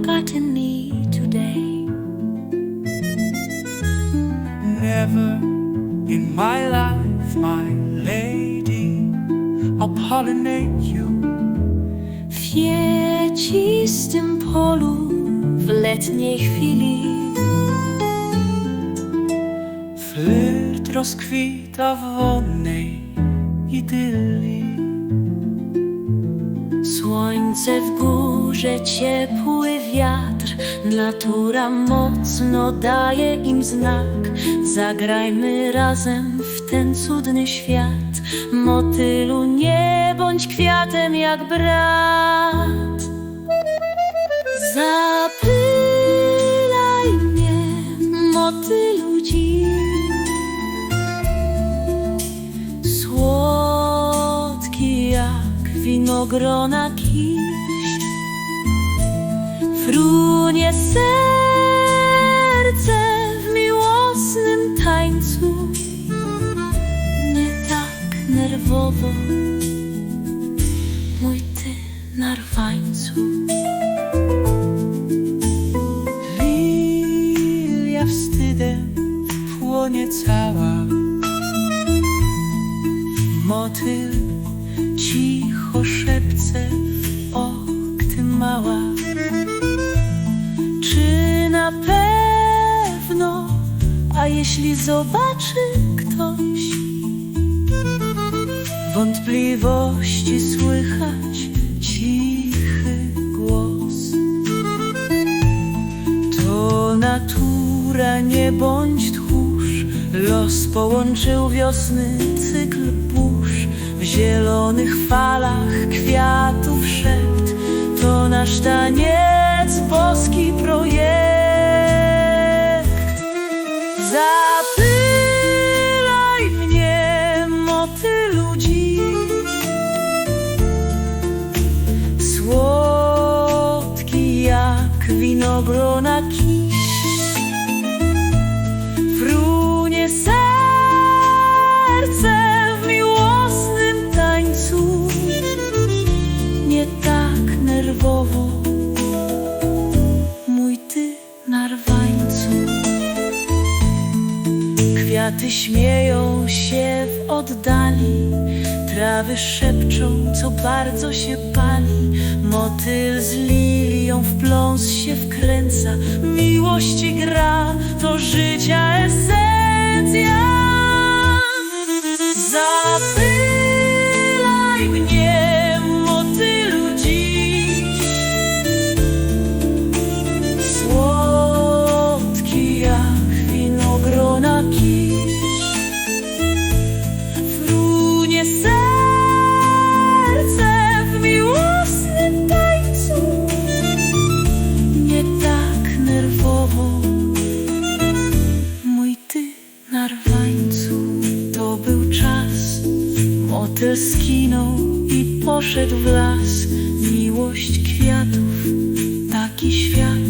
hearten me today. Never in my life, my lady, I'll pollinate you. W polu w letniej chwili Flirt rozkwita w wonnej idylii. Słońce w górze, ciepły wiatr Natura mocno daje im znak. Zagrajmy razem w ten cudny świat. Motylu nie bądź kwiatem jak brat. Zapylaj mnie, motylu Słodki jak winogrona kiś Frunie serce w miłosnym tańcu Nie tak nerwowo Mój ty narwańcu Lilia wstydem płonie cała. Motyl jeśli zobaczy ktoś, wątpliwości słychać cichy głos. To natura, nie bądź tchórz Los połączył wiosny cykl burz W zielonych falach kwiatów szept To nasz taniec, winogrona kiś Frunie serce w miłosnym tańcu. Nie tak nerwowo Mój ty narwańcu. Kwiaty śmieją się w oddali Trawy szepczą, co bardzo się pali. Motyl z lilią w pląs się wkręca. Miłości gra, to życia esencja. Zapylaj Motyl skinął i poszedł w las. Miłość kwiatów, taki świat.